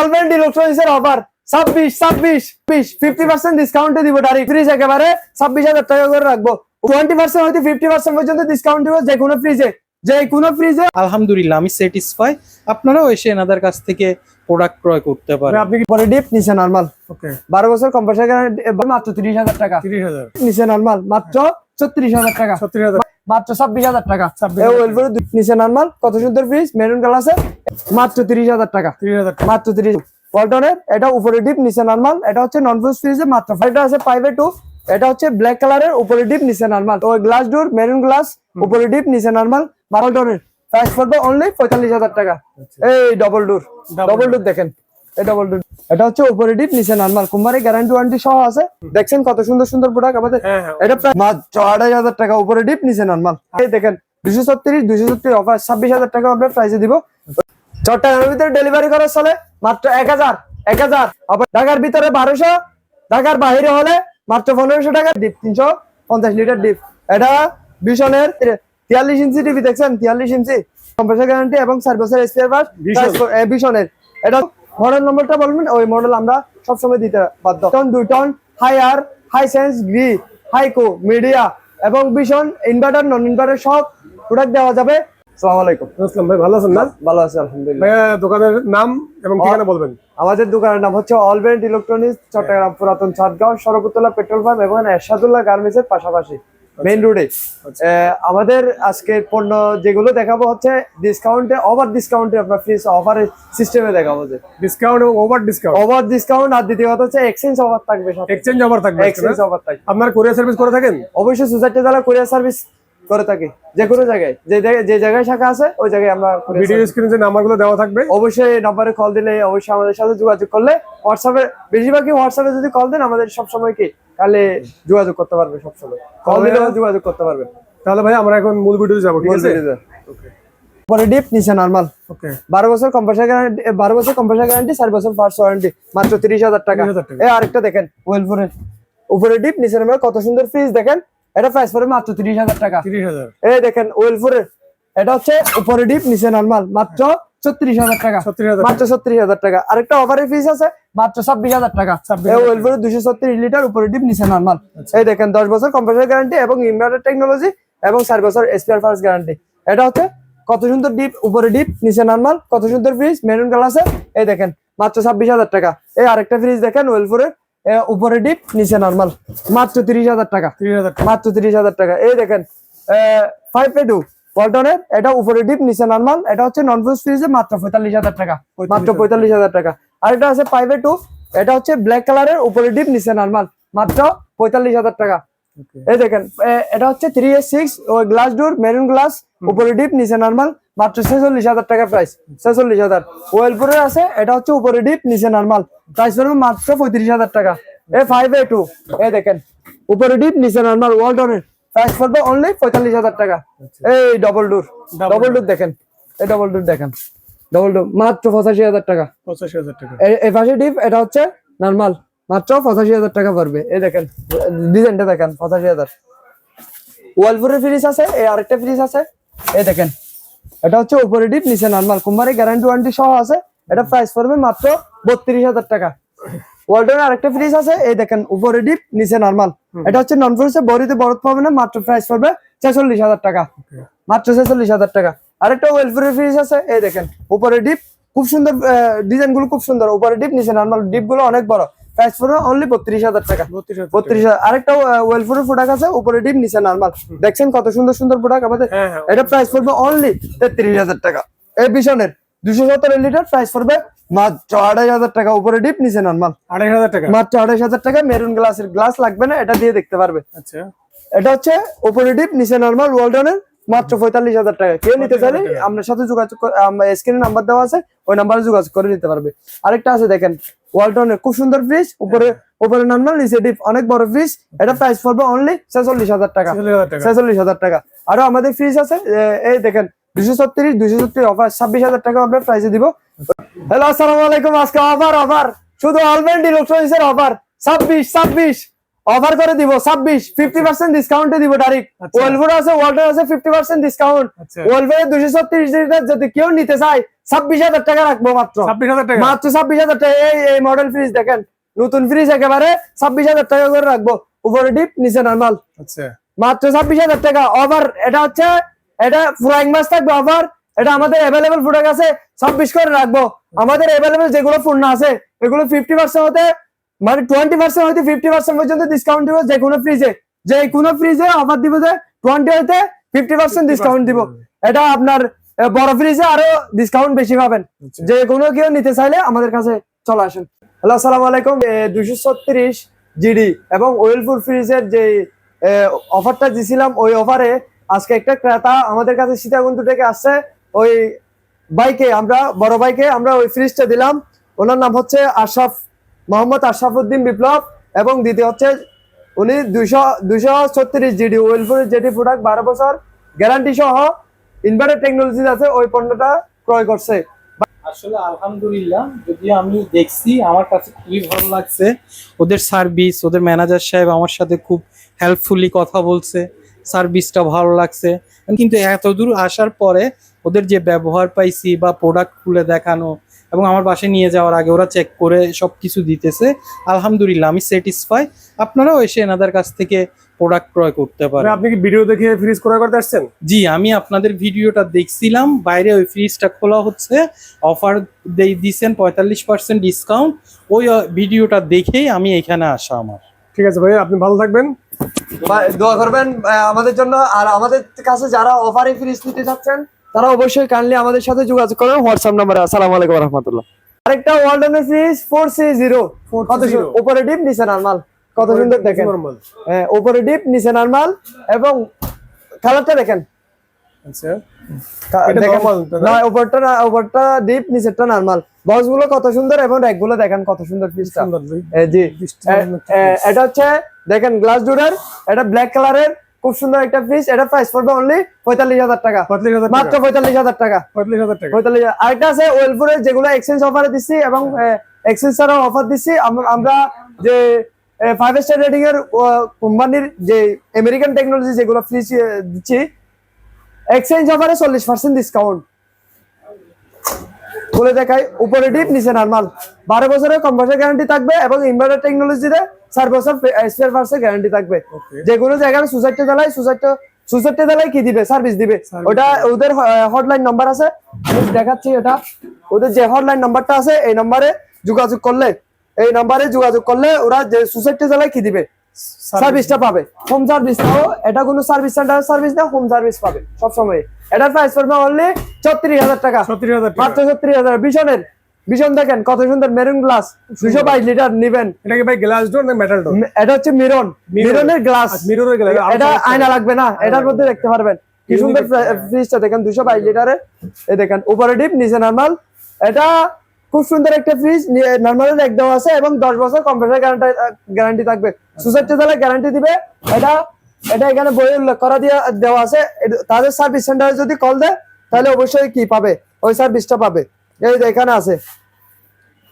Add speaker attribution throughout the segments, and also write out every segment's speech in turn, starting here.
Speaker 1: Already ইলেকট্রনিক্সের offer ছাব্বিশ ছাব্বিশ বিশ ফিফটি পার্সেন্ট ডিসকাউন্টে দিব ডাইরেক্ট ফ্রিজ একেবারে ছাব্বিশ হাজার টাকা করে রাখব। টোয়েন্টি পার্সেন্ট হয়তো ফিফটি পার্সেন্ট পর্যন্ত ডিসকাউন্ট দিব যে কোনো ফ্রিজে যে কোনো ফ্রিজে
Speaker 2: আলহামদুলিল্লাহ আমি স্যাটিসফাই আপনারাও এসে এনাদের কাছ থেকে প্রোডাক্ট ক্রয় করতে পারেন।
Speaker 1: আপনি কি পরে ডিপ নিচে নর্মাল
Speaker 3: ওকে
Speaker 1: বারো বছর কম্পাসার মাত্র তিরিশ হাজার টাকা।
Speaker 3: তিরিশ হাজার।
Speaker 1: নিচে নর্মাল মাত্র ছত্রিশ হাজার টাকা।
Speaker 3: ছত্রিশ হাজার।
Speaker 1: মাত্র ছাব্বিশ হাজার টাকা।
Speaker 3: 26,000
Speaker 1: এই ওয়েলপুরে দুই- নিচে নর্মাল কত সুন্দর ফ্রিজ মেরুন গ্লাসে মাত্র তিরিশ হাজার টাকা।
Speaker 3: তিরিশ হাজার
Speaker 1: মাত্র তিরিশ পল্টনের এটা উপরে ডিপ নিচে নর্মাল এটা হচ্ছে নন ফ্রিজ ফ্রিজে মাত্র এটা আছে পাইভে টু এটা হচ্ছে ব্ল্যাক কালারের উপরে ডিপ নিচে নর্মাল ওই গ্লাস ডোর মেরুন গ্লাস উপরে ডিপ নিচে নর্মাল পল্টনের প্রাইস পড়বে অনলি পঁয়তাল্লিশ হাজার টাকা। এই ডবল ডোর ডবল ডোর দেখেন। ডবল ডোর এটা হচ্ছে উপরে ডিপ নিচে নর্মাল কুম্বারে গ্যারান্টি ওয়ারেন্টি সহ আছে। দেখছেন কত সুন্দর সুন্দর প্রোডাক্ট আমাদের
Speaker 3: হ্যাঁ হ্যাঁ
Speaker 1: এটা প্রায় মাত্র আড়াই হাজার টাকা উপরে ডিপ নিচে নর্মাল এই দেখেন দুশো ছত্রিশ দুশো ছত্রিশ অফার ছাব্বিশ হাজার টাকা আমরা প্রাইসে দিব। চট্টগ্রামের ভিতরে ডেলিভারি করার চলে মাত্র এক হাজার এক হাজার। ঢাকার ভিতরে বারোশো ঢাকার বাইরে হলে মাত্র পনেরোশো টাকা। ডিপ তিনশো পঞ্চাশ লিটার ডিপ এটা বিশনের তিয়াল্লিশ ইঞ্চি টিভি দেখছেন? তিয়াল্লিশ ইঞ্চি। কম্প্রেসার গ্যারান্টি এবং বছর স্পেয়ার পার্ট বিশনের এটা মডেল নম্বরটা বলবেন ওই মডেল আমরা সবসময় দিতে বাধ্য। টন দুই টন হাই আর হাই সেন্স গ্রি হাইকো মিডিয়া এবং ভীষণ ইনভার্টার নন ইনভার্টার সব প্রোডাক্ট দেওয়া যাবে। আসসালামু
Speaker 3: ভাই ভালো আছেন না?
Speaker 1: ভালো আছে আলহামদুলিল্লাহ।
Speaker 3: দোকানের নাম এবং ঠিকানা বলবেন।
Speaker 1: আমাদের দোকানের নাম হচ্ছে অলবেন্ট ইলেকট্রনিক্স চট্টগ্রাম পুরাতন পেট্রোল পাম্প এবং এরশাদুল্লাহ পাশাপাশি। মেইন রোডে আমাদের আজকের পণ্য যেগুলো দেখাবো হচ্ছে ডিসকাউন্টে ওভার ডিসকাউন্টে আপনার ফ্রিজ অফারের সিস্টেমে দেখাবো যে।
Speaker 3: ডিসকাউন্ট এবং ওভার ডিসকাউন্ট
Speaker 1: ওভার ডিসকাউন্ট আর দ্বিতীয় কথা হচ্ছে এক্সচেঞ্জ অফার থাকবে সাথে।
Speaker 3: এক্সচেঞ্জ অফার থাকবে
Speaker 1: এক্সচেঞ্জ অফার থাকবে।
Speaker 3: আপনার কোরিয়ার সার্ভিস করে থাকেন?
Speaker 1: অবশ্যই সোসাইটি দ্বারা কুরিয়ার সার্ভিস করে থাকি যে কোনো জায়গায় যে জায়গায় যে জায়গায় শাখা আছে ওই জায়গায় আমরা
Speaker 3: ভিডিও স্ক্রিনে যে নাম্বারগুলো দেওয়া থাকবে।
Speaker 1: অবশ্যই নাম্বারে কল দিলে অবশ্যই আমাদের সাথে যোগাযোগ করলে হোয়াটসঅ্যাপে বেশিরভাগই হোয়াটসঅ্যাপে যদি কল দেন আমাদের সব সময় কি তাহলে যোগাযোগ করতে পারবে সব সময় কল দিলে যোগাযোগ করতে পারবে।
Speaker 3: তাহলে ভাই আমরা এখন মূল ভিডিও যাব ঠিক আছে?
Speaker 1: পরে ডিপ নিচে নর্মাল
Speaker 3: ওকে
Speaker 1: বারো বছর গ্যারান্টি গ্যারান্টি ওয়ারেন্টি মাত্র তিরিশ হাজার টাকা।
Speaker 3: 30,000 টাকা।
Speaker 1: এই আরেকটা দেখেন ওয়েলপুরের উপরে ডিপ নিচে নর্মাল কত সুন্দর ফ্রিজ দেখেন। এটা প্রাইস পড়বে মাত্র তিরিশ হাজার টাকা।
Speaker 3: তিরিশ হাজার।
Speaker 1: এই দেখেন ওয়েলপুরের এটা হচ্ছে উপরে ডিপ নিচে নর্মাল মাত্র ছত্রিশ হাজার টাকা। মাত্র ছত্রিশ হাজার টাকা। আরেকটা অফারের ফিস আছে মাত্র ছাব্বিশ হাজার টাকা।
Speaker 3: 26,000
Speaker 1: এই দুশো ছত্রিশ লিটার উপরে ডিপ নিচে নর্মাল এই দেখেন দশ বছর কম্পিউটার গ্যারান্টি এবং ইনভার্টার টেকনোলজি এবং চার বছর স্পেয়ার পার্টস গ্যারান্টি এটা হচ্ছে কত সুন্দর ডিপ উপরে ডিপ নিচে নর্মাল কত সুন্দর ফ্রিজ মেরুন গ্লাসে এই দেখেন মাত্র ছাব্বিশ হাজার টাকা। এই আরেকটা ফ্রিজ দেখেন ওয়েলপুরের এ, উপরে ডিপ নিচে নর্মাল মাত্র তিরিশ হাজার টাকা। মাত্র তিরিশ হাজার টাকা। এই দেখেন ফাইভ পে টু পল্টনের এটা উপরে ডিপ নিচে নর্মাল এটা হচ্ছে নন ফ্রিজে মাত্র পঁয়তাল্লিশ হাজার টাকা। মাত্র পঁয়তাল্লিশ হাজার টাকা। আর এটা আছে টু এটা হচ্ছে ব্ল্যাক কালারের উপরে ডিপ নিচে নর্মাল মাত্র পঁয়তাল্লিশ হাজার টাকা। এই দেখেন এটা হচ্ছে থ্রি এ সিক্স ওই গ্লাস ডোর মেরুন গ্লাস উপরে ডিপ নিচে নর্মাল মাত্র ছেচল্লিশ হাজার টাকা প্রাইস ছেচল্লিশ হাজার। ওয়েলপুরের আছে এটা হচ্ছে উপরে ডিপ নিচে নর্মাল প্রাইস পড়বে মাত্র পঁয়ত্রিশ হাজার টাকা। এ ফাইভ এ টু এ দেখেন উপরে ডিপ নিচে নর্মাল ওয়ালটনের প্রাইস পড়বে অনলি পঁয়তাল্লিশ হাজার টাকা। এই ডবল ডোর ডবল ডোর দেখেন। এই ডবল ডোর দেখেন। ডবল ডোর মাত্র পঁচাশি হাজার টাকা।
Speaker 3: পঁচাশি হাজার টাকা।
Speaker 1: এই পাশে ডিপ এটা হচ্ছে নর্মাল মাত্র পঁচাশি হাজার টাকা পড়বে। এই দেখেন ডিজাইনটা দেখেন পঁচাশি হাজার। ওয়ালপুরের ফ্রিজ আছে এই আরেকটা ফ্রিজ আছে। এই দেখেন এটা হচ্ছে উপরে ডিপ নিচে নর্মাল কুম্বারে গ্যারান্টি ওয়ারেন্টি সহ আছে। এটা প্রাইস পড়বে মাত্র বত্রিশ হাজার টাকা। ওয়ালটনের আরেকটা ফ্রিজ আছে এই দেখেন উপরে ডিপ নিচে নর্মাল এটা হচ্ছে নন ফ্রিজে বড়িতে বরফ পাবে না মাত্র প্রাইস পড়বে ছেচল্লিশ হাজার টাকা। মাত্র ছেচল্লিশ হাজার টাকা। আরেকটা ওয়েলফেয়ার ফ্রিজ আছে এই দেখেন উপরে ডিপ খুব সুন্দর ডিজাইনগুলো খুব সুন্দর উপরে ডিপ নিচে নর্মাল ডিপগুলো অনেক বড়। প্রাইস পড়বে অনলি বত্রিশ হাজার টাকা।
Speaker 3: বত্রিশ হাজার
Speaker 1: আরেকটা ওয়েলফেয়ার প্রোডাক্ট আছে উপরে ডিপ নিচে নর্মাল দেখছেন কত সুন্দর সুন্দর প্রোডাক্ট আমাদের
Speaker 3: হ্যাঁ হ্যাঁ
Speaker 1: এটা প্রাইস পড়বে অনলি তেত্রিশ হাজার টাকা। এই বিশনের দুশো সতেরো লিটার প্রাইস পড়বে মাত্র আড়াই হাজার টাকা উপরে ডিপ নিচে নর্মাল
Speaker 3: আড়াই হাজার টাকা?
Speaker 1: মাত্র আড়াই হাজার টাকা মেরুন গ্লাসের গ্লাস লাগবে না এটা দিয়ে দেখতে পারবে।
Speaker 3: আচ্ছা।
Speaker 1: এটা হচ্ছে উপরে ডিপ নিচে নর্মাল ওয়ালটনের মাত্র পঁয়তাল্লিশ হাজার টাকা। কেউ নিতে চাইলে আপনার সাথে যোগাযোগ স্ক্রিনে নাম্বার দেওয়া আছে ওই নাম্বারে যোগাযোগ করে নিতে পারবে। আরেকটা আছে দেখেন ওয়ালটনের খুব সুন্দর ফ্রিজ উপরে উপরে নর্মাল নিচে ডিপ অনেক বড় ফ্রিজ এটা প্রাইস পড়বে অনলি ছেচল্লিশ হাজার টাকা।
Speaker 3: ছেচল্লিশ হাজার টাকা।
Speaker 1: ছেচল্লিশ হাজার টাকা। আরও আমাদের ফ্রিজ আছে এই দেখেন দুশো ছত্রিশ দুশো ছত্রিশ অফার ছাব্বিশ হাজার টাকা আমরা প্রাইসে দিব। হ্যালো আসসালামু আলাইকুম। আজকে অফার অফার শুধু অলরেডি ইলেকট্রনিক্স এর অফার ছাব্বিশ ছাব্বিশ। অফার করে দিব ছাব্বিশ। ফিফটি পার্সেন্ট ডিসকাউন্টে দিব ডাইরেক্ট
Speaker 3: আচ্ছা।
Speaker 1: ওয়েলভোর আছে ওয়াল্টার আছে ফিফটি পার্সেন্ট ডিসকাউন্ট ওয়েলভোরের দুশো ছত্রিশ লিটার যদি কেউ নিতে চায় ছাব্বিশ হাজার টাকা রাখব মাত্র।
Speaker 3: ছাব্বিশ হাজার টাকা?
Speaker 1: মাত্র ছাব্বিশ হাজার টাকা। এই এই মডেল ফ্রিজ দেখেন। নতুন ফ্রিজ একেবারে ছাব্বিশ হাজার টাকা করে রাখব। উপরে ডিপ নিচে নর্মাল
Speaker 3: আচ্ছা।
Speaker 1: মাত্র ছাব্বিশ হাজার টাকা। অফার এটা হচ্ছে এটা ফ্রাইং মাছ থাকবে অফার এটা আমাদের অ্যাভেলেবেল প্রোডাক্ট আছে ছাব্বিশ করে রাখব। আমাদের অ্যাভেলেবেল যেগুলো পণ্য আছে এগুলো ফিফটি পার্সেন্ট হতে মানে টোয়েন্টি পার্সেন্ট হতে ফিফটি পার্সেন্ট পর্যন্ত ডিসকাউন্ট দিব যে কোনো ফ্রিজে যে কোনো ফ্রিজে অফার দিব যে টোয়েন্টি হতে ফিফটি পার্সেন্ট ডিসকাউন্ট দিব। এটা আপনার বড় ফ্রিজে আরও ডিসকাউন্ট বেশি পাবেন।
Speaker 3: আচ্ছা।
Speaker 1: যে কোনো কেউ নিতে চাইলে আমাদের কাছে চলে আসেন। হ্যালো আসসালামু আলাইকুম। দুশো ছত্রিশ জিডি এবং ওয়েলপুর ফ্রিজের যে অফারটা দিছিলাম ওই অফারে আজকে একটা ক্রেতা আমাদের কাছে সীতাকুণ্ড থেকে আসছে। ওই বাইকে, আমরা, বড় বাইকে, আমরা ওই ফ্রিজটা দিলাম। ওনার নাম হচ্ছে আশরাফ, মোহাম্মদ আশরাফুদ্দিন বিপ্লব এবং দ্বিতীয় হচ্ছে উনি দুশো দুশো ছত্রিশ জিডি ওয়েলপুরের যেটি প্রোডাক্ট বারো বছর গ্যারান্টি সহ ইনভার্টার টেকনোলজি আছে, ওই পণ্যটা ক্রয় করছে।
Speaker 2: আসলে আলহামদুলিল্লাহ, যদি আমি দেখছি, আমার কাছে খুবই ভালো লাগছে। ওদের সার্ভিস ওদের ম্যানেজার সাহেব আমার সাথে খুব হেল্পফুলি কথা বলছে সার্ভিসটা ভালো লাগছে। কিন্তু এত দূর আসার পরে ওদের যে ব্যবহার পাইছি বা প্রোডাক্ট খুলে দেখানো এবং আমার বাসায় নিয়ে যাওয়ার আগে ওরা চেক করে সব কিছু দিতেছে আলহামদুলিল্লাহ আমি স্যাটিসফাই আপনারাও এসে এনাদের কাছ থেকে প্রোডাক্ট ক্রয় করতে পারেন।
Speaker 3: আপনি কি ভিডিও দেখে ফ্রিজ ক্রয় করতে আসছেন?
Speaker 2: জি আমি আপনাদের ভিডিওটা দেখছিলাম বাইরে ওই ফ্রিজটা খোলা হচ্ছে অফার দিচ্ছেন পঁয়তাল্লিশ পার্সেন্ট ডিসকাউন্ট ওই ভিডিওটা দেখেই আমি এখানে আসা আমার।
Speaker 3: ঠিক আছে ভাই আপনি ভালো থাকবেন।
Speaker 1: দোয়া করবেন আমাদের জন্য আর আমাদের কাছে যারা অফারে ফ্রিজ নিতে চাচ্ছেন তারা অবশ্যই কাইন্ডলি আমাদের সাথে যোগাযোগ করবেন হোয়াটসঅ্যাপ নাম্বারে আসসালামু আলাইকুম রহমতুল্লাহ। আরেকটা ওয়ার্ল্ডনের ফ্রিজ ফোর সি জিরো কত
Speaker 3: 4C0
Speaker 1: উপরে ডিপ নিচে নরমাল কত সুন্দর দেখেন।
Speaker 3: নরমাল
Speaker 1: হ্যাঁ ডিপ নিচে নরমাল এবং কালারটা দেখেন।
Speaker 3: আচ্ছা।
Speaker 1: দেখেন
Speaker 3: না?
Speaker 1: উপরটা না উপরটা ডিপ নিচেরটা নরমাল বক্সগুলো কত সুন্দর এবং র্যাকগুলো দেখেন কত সুন্দর
Speaker 3: সুন্দর
Speaker 1: জি। এটা হচ্ছে দেখেন গ্লাস ডোরের এটা ব্ল্যাক কালারের খুব সুন্দর একটা ফ্রিজ এটা প্রাইস পড়বে অনলি পঁয়তাল্লিশ হাজার টাকা।
Speaker 3: পঁয়তাল্লিশ হাজার
Speaker 1: মাত্র পঁয়তাল্লিশ হাজার টাকা।
Speaker 3: পঁয়তাল্লিশ হাজার টাকা।
Speaker 1: পঁয়তাল্লিশ আরেকটা আছে ওয়েলপুরে যেগুলো এক্সচেঞ্জ অফারে দিচ্ছি এবং এক্সচেঞ্জ ছাড়াও অফার দিচ্ছি আমরা যে ফাইভ স্টার রেটিং এর কোম্পানির যে আমেরিকান টেকনোলজি যেগুলো ফ্রিজ দিচ্ছি এক্সচেঞ্জ অফারে চল্লিশ পার্সেন্ট ডিসকাউন্ট বলে দেখাই উপরে ডিপ নিচে নরমাল বারো বছরের কম্পাসের গ্যারান্টি থাকবে এবং ইনভার্টার টেকনোলজিতে চার বছর স্পেয়ার পার্টসের গ্যারান্টি থাকবে. যে কোনো জায়গায় সুসাইডটা জ্বালায় সুসাইডটা সুসাইডটা জ্বালায় কি দিবে? সার্ভিস দিবে। ওটা ওদের হটলাইন নাম্বার আছে। আমি দেখাচ্ছি এটা। ওদের যে হটলাইন নাম্বারটা আছে এই নাম্বারে যোগাযোগ করলে এই নাম্বারে যোগাযোগ করলে ওরা যে সুসাইডটা জ্বালায় কি দিবে? সার্ভিসটা পাবে। হোম সার্ভিস নাও এটা কোনো সার্ভিস সেন্টার সার্ভিস না হোম সার্ভিস পাবে সব সময় এটার প্রাইস পড়বে অনলি টাকা। মাত্র ভীষণের ভীষণ দেখেন কত সুন্দর মেরুন গ্লাস দুশো বাইশ লিটার নিবেন।
Speaker 3: এটা কি ভাই গ্লাস ডোর না মেটাল ডোর
Speaker 1: এটা হচ্ছে মিরন মিরনের গ্লাস
Speaker 3: mirror এর
Speaker 1: এটা আয়না লাগবে না এটার মধ্যে দেখতে পারবেন। কি সুন্দর ফ্রিজটা দেখেন দুশো বাইশ লিটারের এই দেখেন উপরে ডিপ নিচে নর্মাল এটা খুব সুন্দর একটা ফ্রিজ নর্মালের এক দেওয়া আছে এবং দশ বছর কম্পিউটার গ্যারান্টি গ্যারান্টি থাকবে। সুসাইডটা তাহলে গ্যারান্টি দিবে। এটা এটা এখানে বই উল্লেখ করা দিয়ে দেওয়া আছে। তাদের সার্ভিস সেন্টারে যদি কল দেয় তাহলে অবশ্যই কি পাবে? ওই সার্ভিসটা পাবে। এই যে এখানে আছে।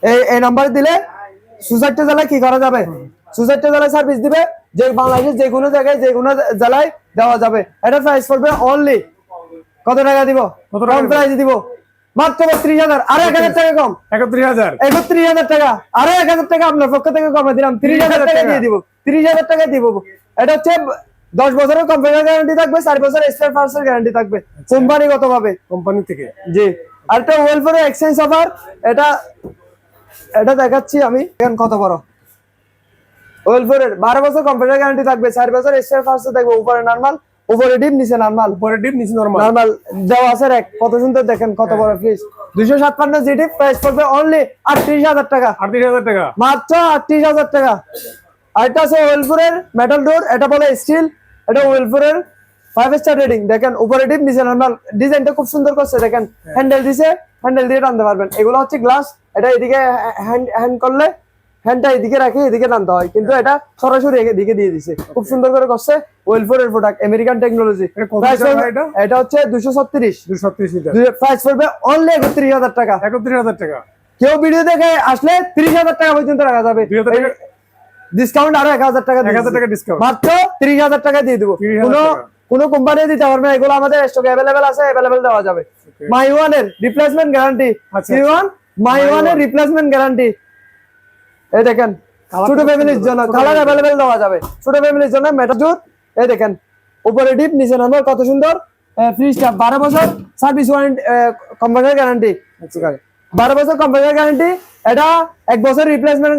Speaker 1: এই এই নাম্বার দিলে সুসাইডটা জেলায় কি করা যাবে? সুসাইডটা জেলায় সার্ভিস দিবে। যে বাংলাদেশের যে কোনো জায়গায় যে কোনো জেলায় দেওয়া যাবে। এটা প্রাইস পড়বে অনলি কত টাকা দিব?
Speaker 3: কত টাকা
Speaker 1: প্রাইস দিব। মাত্র বত্রিশ হাজার। আরও এক হাজার টাকা কম।
Speaker 3: একত্রিশ হাজার।
Speaker 1: একত্রিশ হাজার টাকা। আরও এক হাজার টাকা আপনার পক্ষ থেকে কমে। দিলাম তিরিশ হাজার টাকা দিয়ে দিব। তিরিশ হাজার টাকা দিব। এটা হচ্ছে দশ বছরের কম্পিউটার গ্যারান্টি থাকবে চার বছর স্পেয়ার গ্যারান্টি থাকবে। কোম্পানিগত ভাবে
Speaker 3: কোম্পানি থেকে?
Speaker 1: জি। আর একটা ওয়েলফেয়ার এক্সচেঞ্জ অফার এটা এটা দেখাচ্ছি আমি। এখন কত বড়? ওয়েলফেয়ারের বারো বছর কম্পিউটার গ্যারান্টি থাকবে চার বছর স্পেয়ার পার্টস থাকবে উপরে নর্মাল উপরে ডিপ নিচে নর্মাল
Speaker 3: উপরে ডিপ নিচে নরমাল
Speaker 1: নর্মাল দেওয়া আছে এক কত সুন্দর দেখেন কত বড় ফ্রিজ দুশো সাতপান্ন জিডি প্রাইস পড়বে অনলি আটত্রিশ হাজার টাকা।
Speaker 3: আটত্রিশ হাজার টাকা।
Speaker 1: মাত্র আটত্রিশ হাজার টাকা। আরেকটা আছে ওয়েলপুরের মেটাল ডোর এটা বলে স্টিল এটা ওয়েলপুরের ফাইভ স্টার রেটিং দেখেন উপরে ডিপ নিচে নর্মাল ডিজাইনটা খুব সুন্দর করছে দেখেন। হ্যান্ডেল দিছে হ্যান্ডেল দিয়ে টানতে পারবেন। এগুলো হচ্ছে গ্লাস এটা এদিকে হ্যান্ড হ্যান্ড করলে হ্যান্ডটা এদিকে রাখে এদিকে টানতে হয়। কিন্তু এটা সরাসরি এদিকে দিয়ে দিছে। খুব সুন্দর করে করছে ওয়েলপুরের প্রোডাক্ট আমেরিকান টেকনোলজি
Speaker 3: এটা
Speaker 1: হচ্ছে দুশো ছত্রিশ। প্রাইস পড়বে অনলি একত্রিশ হাজার টাকা।
Speaker 3: একত্রিশ হাজার টাকা।
Speaker 1: কেউ ভিডিও দেখে আসলে ত্রিশ হাজার টাকা পর্যন্ত রাখা যাবে।
Speaker 3: 30,000 টাকা?
Speaker 1: ডিসকাউন্ট আরও এক হাজার টাকা
Speaker 3: এক হাজার। টাকা ডিসকাউন্ট
Speaker 1: মাত্র তিরিশ হাজার টাকা দিয়ে দিবো।
Speaker 3: 30,000
Speaker 1: কোনো কোনো কোম্পানি দিতে পারবে না। এগুলো আমাদের স্টকে অ্যাভেলেবেল আছে অ্যাভেলেবেল দেওয়া যাবে। মাই ওয়ানের replacement guarantee my one
Speaker 3: One।
Speaker 1: Replacement guarantee এই দেখেন ছোট ফ্যামিলির জন্য কালার অ্যাভেলেবেল দেওয়া যাবে। ছোট ফ্যামিলির জন্য মেটাজুট এই দেখেন উপরে ডিপ নিচে নাম্বার কত সুন্দর। ফ্রিজটা বারো বছর সার্ভিস ওয়ারেন্টি কোম্পানির গ্যারান্টি বারো বছর কোম্পানির গ্যারান্টি এটা এক বছর রিপ্লেসমেন্ট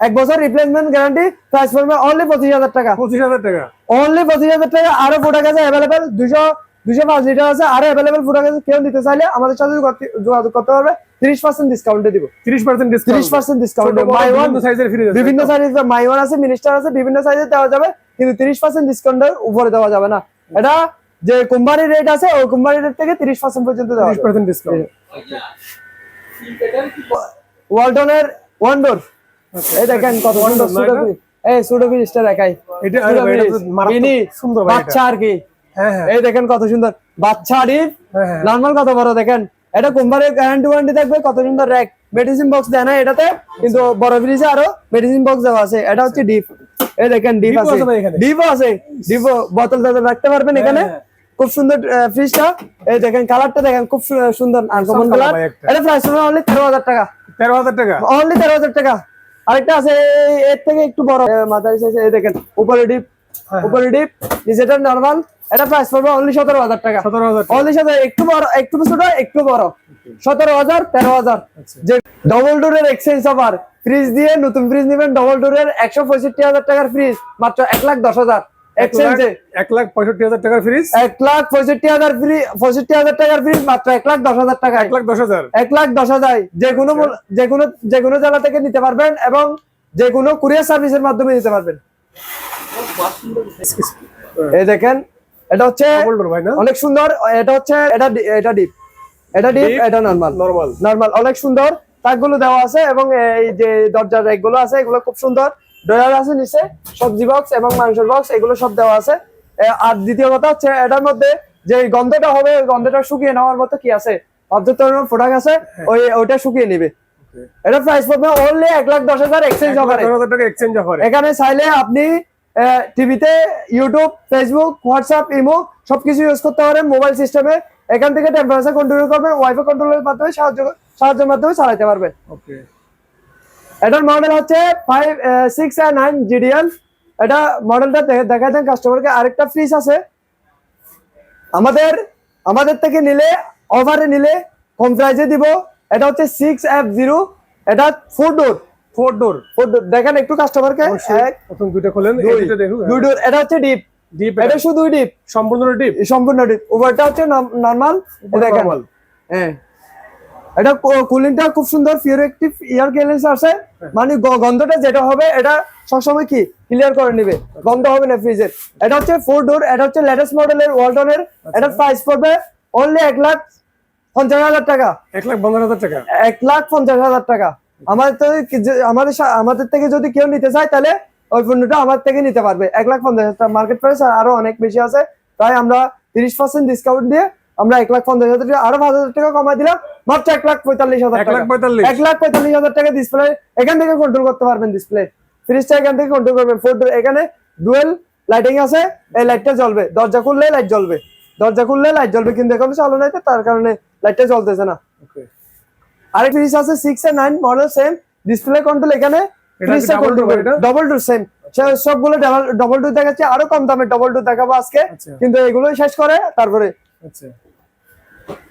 Speaker 1: এক বছর রিপ্লেসমেন্ট গ্যারান্টি প্রাইস পড়বে অনলি পঁচিশ হাজার টাকা।
Speaker 3: পঁচিশ হাজার টাকা।
Speaker 1: অনলি পঁচিশ হাজার টাকা আরও প্রোডাক্ট আছে অ্যাভেলেবেল দুশো দুশো পাঁচ লিটার আছে আরও অ্যাভেলেবেল প্রোডাক্ট আছে কেউ নিতে চাইলে আমাদের সাথে যোগাযোগ- যোগাযোগ করতে পারবে। তিরিশ পার্সেন্ট ডিসকাউন্টে দিব।
Speaker 3: তিরিশ পার্সেন্ট
Speaker 1: তিরিশ
Speaker 3: ডিসকাউন্ট
Speaker 1: পার্সেন্ট ডিসকাউন্টে মাই ওয়ান
Speaker 3: সাইজের ফ্রিজ আছে।
Speaker 1: বিভিন্ন সাইজের মাই ওয়ান আছে মিনিস্টার আছে বিভিন্ন সাইজে দেওয়া যাবে কিন্তু তিরিশ পার্সেন্ট ডিসকাউন্টের উপরে দেওয়া যাবে না। এটা যে কোম্পানির রেট আছে ওই কোম্পানির রেট থেকে তিরিশ পার্সেন্ট পর্যন্ত দেওয়া
Speaker 3: তিরিশ
Speaker 1: যাবে
Speaker 3: পার্সেন্ট ডিসকাউন্ট
Speaker 1: ওয়ালটনের ওয়ান্ডোর। এই দেখেন কত সুন্দর? এই সুডো
Speaker 3: এটা
Speaker 1: মিনি বাচ্চা আর কি।
Speaker 3: হ্যাঁ হ্যাঁ।
Speaker 1: এই দেখেন কত সুন্দর। বাচ্চা ডিপ
Speaker 3: হ্যাঁ, হ্যাঁ।
Speaker 1: নর্মাল কত বড় দেখেন? এটা কোম্পানির গ্যারান্টি ওয়ারেন্টি থাকবে কত সুন্দর র্যাক মেডিসিন বক্স দেয় না এটাতে কিন্তু বড় ফ্রিজে আরও মেডিসিন বক্স দেওয়া আছে। এটা হচ্ছে ডিপ এই দেখেন ডিপ আছে? ডিপও আছে। ডিপও বোতল টতল রাখতে পারবেন এখানে।
Speaker 3: হ্যাঁ।
Speaker 1: খুব সুন্দর ফ্রিজটা এই দেখেন কালারটা দেখেন খুব সুন্দর আনকমন কালার এটা প্রাইস হবে অনলি তেরো হাজার টাকা।
Speaker 3: তেরো হাজার টাকা?
Speaker 1: অনলি তেরো হাজার টাকা। আরেকটা আছে এর থেকে একটু বড় মাথার এই দেখেন উপরে ডিপ
Speaker 3: হ্যাঁ,
Speaker 1: উপরে ডিপ নিচেটা নরমাল এটা প্রাইস পড়বে অনলি সতেরো হাজার টাকা।
Speaker 3: সতেরো হাজার
Speaker 1: অনলি সতেরো একটু বড় একটু ছোট একটু বড়। সতেরো হাজার তেরো হাজার।
Speaker 3: আচ্ছা।
Speaker 1: যে ডবল ডোরের এক্সচেঞ্জ অফার ফ্রিজ দিয়ে নতুন ফ্রিজ নেবেন ডবল ডোরের একশো পঁয়ষট্টি হাজার টাকার ফ্রিজ মাত্র এক লাখ দশ হাজার।
Speaker 3: এক
Speaker 1: এক্সচেঞ্জে
Speaker 3: এক লাখ পঁয়ষট্টি হাজার টাকার ফ্রিজ
Speaker 1: এক লাখ পঁয়ষট্টি হাজার ফ্রি পঁয়ষট্টি হাজার টাকার ফ্রিজ মাত্র এক লাখ দশ হাজার টাকা
Speaker 3: এক লাখ দশ হাজার?
Speaker 1: এক লাখ দশ হাজার যে কোনো মূল- যে কোনো যে কোনো জেলা থেকে নিতে পারবেন এবং যে কোনো কুরিয়ার সার্ভিসের মাধ্যমে নিতে পারবেন। এই দেখেন এটা হচ্ছে অনেক সুন্দর এটা হচ্ছে এটা এটা ডিপ এটা ডিপ এটা নরমাল
Speaker 3: নর্মাল
Speaker 1: নরমাল অনেক সুন্দর। তাকগুলো দেওয়া আছে এবং এই যে দরজার র্যাকগুলো আছে এগুলো খুব সুন্দর। ডয়ার আছে নিচে সবজি বক্স এবং মাংসের বক্স এগুলো সব দেওয়া আছে। আর দ্বিতীয় কথা হচ্ছে এটার মধ্যে যে গন্ধটা হবে ওই গন্ধটা শুকিয়ে নেওয়ার মতো কি আছে? প্রোডাক্ট আছে ওই ওইটা শুকিয়ে নিবে। এটা প্রাইস পড়বে অনলি এক লাখ দশ হাজার এক্সচেঞ্জ অফারে এখানে চাইলে আপনি টিভিতে ইউটিউব ফেসবুক হোয়াটসঅ্যাপ ইমো সবকিছু ইউজ করতে পারেন মোবাইল সিস্টেমে এখান থেকে টেম্পারেচার কন্ট্রোল করবেন ওয়াইফাই কন্ট্রোলের মাধ্যমে সাহায্য সাহায্যের মাধ্যমে চালাতে পারবেন
Speaker 3: ওকে
Speaker 1: এটার মডেল হচ্ছে ফাইভ সিক্স আর নাইন জিডিএল এটা মডেলটা দেখা দেন কাস্টমারকে আরেকটা ফ্রিজ আছে। আমাদের আমাদের থেকে নিলে অফারে নিলে কম প্রাইসে দিব। এটা হচ্ছে সিক্স এফ জিরো এটা four door
Speaker 3: four door
Speaker 1: four door দেখেন একটু কাস্টমারকে এক
Speaker 3: প্রথম দুইটা খোলেন
Speaker 1: দুই। ডোর এটা হচ্ছে ডিপ
Speaker 3: ডিপ
Speaker 1: এটা শুধু ডিপ
Speaker 3: সম্পূর্ণ ডিপ
Speaker 1: সম্পূর্ণ ডিপ উপরটা হচ্ছে নর্মাল দেখেন। হ্যাঁ। এটা কুলিংটা খুব সুন্দর। পিওর ইয়ার ক্লিয়ারেন্স আছে। মানে গন্ধটা যেটা হবে এটা সবসময় কি? ক্লিয়ার করে নেবে। গন্ধ হবে না ফ্রিজের এটা হচ্ছে ফোর ডোর এটা হচ্ছে লেটেস্ট মডেলের ওয়ালটনের এটা প্রাইস পড়বে অনলি এক লাখ পঞ্চাশ হাজার টাকা।
Speaker 3: এক লাখ পনেরো হাজার টাকা।
Speaker 1: এক লাখ পঞ্চাশ হাজার টাকা। আমাদের আমাদের আমাদের থেকে যদি কেউ নিতে চায় তাহলে ওই পণ্যটা আমার থেকে নিতে পারবে। এক লাখ পঞ্চাশ হাজার মার্কেট প্রাইস আরও অনেক বেশি আছে। তাই আমরা তিরিশ পার্সেন্ট ডিসকাউন্ট দিয়ে আমরা এক লাখ পঞ্চাশ হাজার টাকা আরও পাঁচ হাজার টাকা কমাই দিলাম। মাত্র এক লাখ পঁয়তাল্লিশ হাজার
Speaker 3: এক লাখ
Speaker 1: টাকা।
Speaker 3: পঁয়তাল্লিশ।
Speaker 1: এক লাখ পঁয়তাল্লিশ হাজার টাকা ডিসপ্লে এখান থেকে কন্ট্রোল করতে পারবেন ডিসপ্লে ফ্রিজটা এখান থেকে কন্ট্রোল করবেন। ফোর এখানে ডুয়েল লাইটিং আছে। এই লাইটটা জ্বলবে। দরজা খুললে লাইট জ্বলবে। দরজা খুললে লাইট জ্বলবে। কিন্তু এখনও চালু নাই তো তার কারণে লাইটটা জ্বলতেছে না।
Speaker 3: ওকে
Speaker 1: আরেক ফ্রিজ আছে six A nine model same display control এখানে ফ্রিজটা কন্ট্রোল? ডবল ডোর সেম সবগুলো ডবল টু দেখাচ্ছে আরও কম দামে ডবল টু দেখাবো আজকে
Speaker 3: আচ্ছা।
Speaker 1: কিন্তু এগুলো শেষ করে তারপরে
Speaker 3: আচ্ছা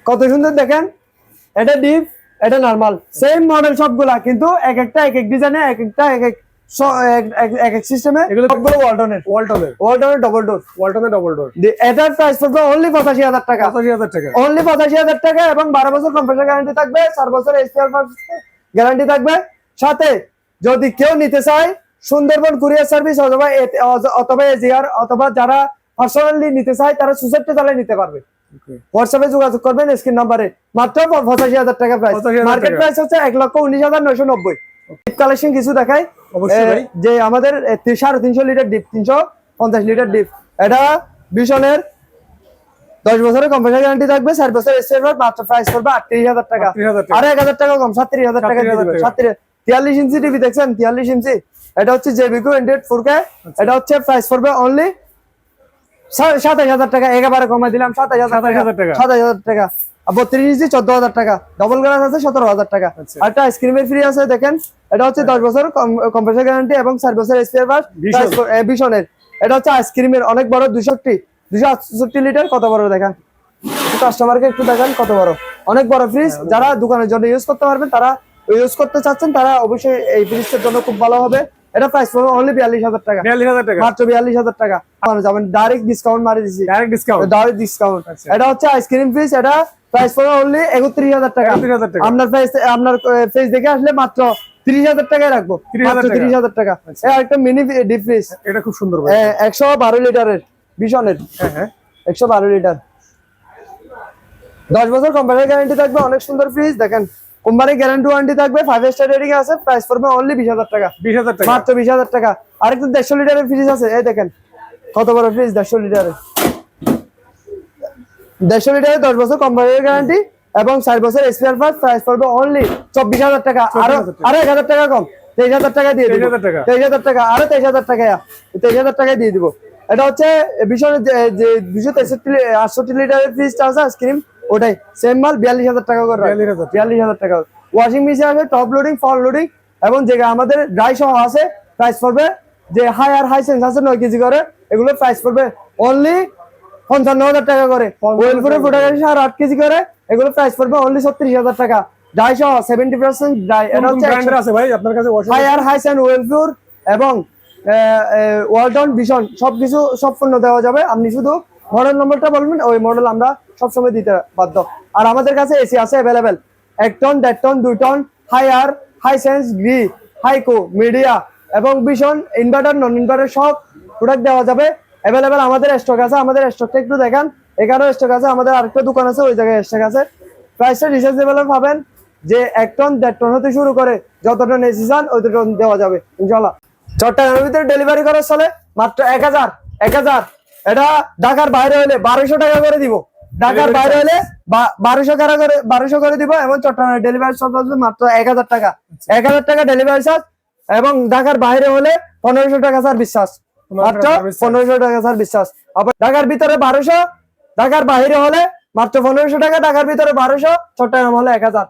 Speaker 1: কত সুন্দর দেখেন এটা ডিপ এটা নরমাল সেম মডেল সবগুলা কিন্তু এক একটা এক এক ডিজাইনে এক একটা এক এক এক- এক- এক এক সিস্টেমে
Speaker 3: এগুলো-
Speaker 1: সবগুলো ওয়ালটনের
Speaker 3: ওয়ালটনের
Speaker 1: ওয়ালটনের ডবল ডোর
Speaker 3: ওয়ালটনের ডবল ডোর
Speaker 1: এটার প্রাইস পড়বে অনলি পঁচাশি হাজার টাকা।
Speaker 3: পঁচাশি হাজার টাকা।
Speaker 1: অনলি পঁচাশি হাজার টাকা এবং বারো বছর কম্পিউটার গ্যারান্টি থাকবে চার বছর এসপিআর গ্যারান্টি থাকবে। সাথে যদি কেউ নিতে চায় সুন্দরবন কুরিয়ার সার্ভিস অথবা অথবা এজিআর অথবা যারা পার্সোনালি নিতে চায় তারা সুসেপ্টে চালিয়ে নিতে পারবে। হোয়াটসঅ্যাপে যোগাযোগ করবেন স্ক্রিন নাম্বারে মাত্র পঁচাশি হাজার টাকা প্রাইস মার্কেট প্রাইস হচ্ছে এক লক্ষ উনিশ হাজার নয়শো নব্বই। কালেকশন কিছু দেখায়। যে আমাদের সাড়ে তিনশো লিটার ডিপ তিনশো পঞ্চাশ লিটার ডিপ। এটা ভীষণের দশ বছরের কম্পিউটার গ্যারান্টি থাকবে চার বছর এসে মাত্র প্রাইস করবে আটত্রিশ হাজার টাকা।
Speaker 3: 38,000
Speaker 1: এক হাজার টাকা কম সাতত্রিশ হাজার টাকা দিয়ে
Speaker 3: 37,000
Speaker 1: দিবে।
Speaker 3: টাকা।
Speaker 1: সাতত্রিশ তিয়াল্লিশ ইঞ্চি টিভি দেখছেন? তিয়াল্লিশ ইঞ্চি। এটা হচ্ছে জেবিকো এন্ড্রয়েড ফোর কে। এটা হচ্ছে প্রাইস পড়বে অনলি সাতাশ হাজার টাকা। একেবারে কমাই দিলাম সাতাশ হাজার
Speaker 3: 27,000 টাকা।
Speaker 1: সাতাশ হাজার টাকা। আর বত্রিশ ইঞ্চি চোদ্দ হাজার টাকা। ডবল গ্লাস আছে সতেরো হাজার টাকা।
Speaker 3: আচ্ছা।
Speaker 1: আর একটা আইসক্রিমের ফ্রি আছে দেখেন। এটা হচ্ছে দশ বছর কম্প্রেসার গ্যারান্টি এবং চার বছর স্পেয়ার পার্ট ভীষণের। এটা হচ্ছে আইসক্রিমের অনেক বড় দুশোটি দুশো আটষট্টি লিটার কত বড় দেখেন? কাস্টমারকে একটু দেখান কত বড়। অনেক বড় ফ্রিজ যারা দোকানের জন্য ইউজ করতে পারবেন তারা ইউজ করতে চাচ্ছেন তারা অবশ্যই এই ফ্রিজের জন্য খুব ভালো হবে। এটা প্রাইস পড়বে অনলি বিয়াল্লিশ হাজার টাকা।
Speaker 3: বিয়াল্লিশ হাজার টাকা।
Speaker 1: মাত্র বিয়াল্লিশ হাজার টাকা। যাবেন ডাইরেক্ট ডিসকাউন্ট মারি দিছি।
Speaker 3: Direct discount
Speaker 1: direct discount. এটা হচ্ছে আইসক্রিম ফ্রিজ এটা প্রাইস পড়বে অনলি একত্রিশ হাজার টাকা। আপনার ফেস আপনার ফেস দেখে আসলে মাত্র তিরিশ হাজার টাকায় রাখব।
Speaker 3: 30,000
Speaker 1: মাত্র তিরিশ হাজার টাকা। একটা মিনি ডিপ ফ্রিজ
Speaker 3: এটা খুব সুন্দর
Speaker 1: একশো বারো লিটারের ভীষণের।
Speaker 3: হ্যাঁ হ্যাঁ।
Speaker 1: একশো বারো লিটার। দশ বছর কোম্পানির গ্যারান্টি থাকবে অনেক সুন্দর ফ্রিজ দেখেন কোম্পানির গ্যারান্টি ওয়ারেন্টি থাকবে ফাইভ স্টার রেটিং আছে প্রাইস পড়বে অনলি বিশ হাজার টাকা।
Speaker 3: বিশ হাজার টাকা।
Speaker 1: মাত্র বিশ হাজার টাকা। আরেকটা দেড়শো লিটারের ফ্রিজ আছে এই দেখেন কত বড় ফ্রিজ দেড়শো লিটারের। দেড়শো লিটারের দশ বছর কোম্পানির গ্যারান্টি এবং চার বছর স্পেয়ার পার্ট প্রাইস পড়বে অনলি চব্বিশ হাজার টাকা আরও
Speaker 3: 24,000
Speaker 1: আরও এক হাজার টাকা কম। তেইশ হাজার টাকা দিয়ে দিব।
Speaker 3: 23,000 টাকা।
Speaker 1: তেইশ হাজার টাকা আরও তেইশ হাজার টাকা তেইশ হাজার টাকায় দিয়ে দিব। এটা হচ্ছে ভীষণ যে দুশো তেষট্টি আটষট্টি লিটারের ফ্রিজটা আছে আইসক্রিম ওটাই। সেম মাল বিয়াল্লিশ হাজার টাকা করে
Speaker 3: 42,000
Speaker 1: বিয়াল্লিশ হাজার টাকা। ওয়াশিং মেশিন আছে টপ লোডিং ফল লোডিং এবং যেটা আমাদের ড্রাই সহ আছে প্রাইস পড়বে যে হাই আর হাই সেন্স আছে নয় কেজি করে এগুলো প্রাইস পড়বে অনলি পঞ্চান্ন হাজার টাকা করে। ওয়েলপুরে ফোটাগাড়ি সার আট কেজি করে এগুলো প্রাইস পড়বে অনলি ছত্রিশ হাজার টাকা সহ সেভেন্টি পার্সেন্ট
Speaker 3: আছে ভাই? আপনার কাছে
Speaker 1: আর হাইস অ্যান্ড ওয়েলপুর এবং ওয়ালটন ভিশন সবকিছু সব পণ্য দেওয়া যাবে। আপনি শুধু মডেল নম্বরটা বলবেন ওই মডেল আমরা সবসময় দিতে বাধ্য। আর আমাদের কাছে এসি আছে অ্যাভেলেবেল এক টন দেড় টন দুই টন হাই আর হাই সেন্স গ্রি হাইকো মিডিয়া এবং ভীষণ ইনভার্টার নন ইনভার্টার সব প্রোডাক্ট দেওয়া যাবে। অ্যাভেলেবেল আমাদের স্টক আছে আমাদের স্টকটা একটু দেখান। এখানেও স্টক আছে আমাদের আরেকটা দোকান আছে ওই জায়গায় স্টক আছে। প্রাইসটা রিচার্জেবল পাবেন যে এক টন দেড় টন হতে শুরু করে যত টন এসি চান ওই টন দেওয়া যাবে ইনশাল্লাহ চট্টগ্রামের ভিতরে ডেলিভারি করা চলে মাত্র এক হাজার এক হাজার। এটা ঢাকার বাইরে হলে বারোশো টাকা করে দিব। ঢাকার বাইরে হলে বারোশো টাকা করে বারোশো করে দিব এবং চট্টগ্রামের ডেলিভারি চার্জ মাত্র এক হাজার টাকা। এক হাজার টাকা ডেলিভারি চার্জ এবং ঢাকার বাইরে হলে পনেরোশো টাকা স্যার বিশ্বাস
Speaker 3: 1500
Speaker 1: মাত্র
Speaker 3: টাকা
Speaker 1: পনেরোশো টাকা স্যার বিশ্বাস আবার ঢাকার ভিতরে বারোশো ঢাকার বাইরে হলে মাত্র পনেরোশো টাকা ঢাকার ভিতরে বারোশো চট্টগ্রাম হলে এক হাজার।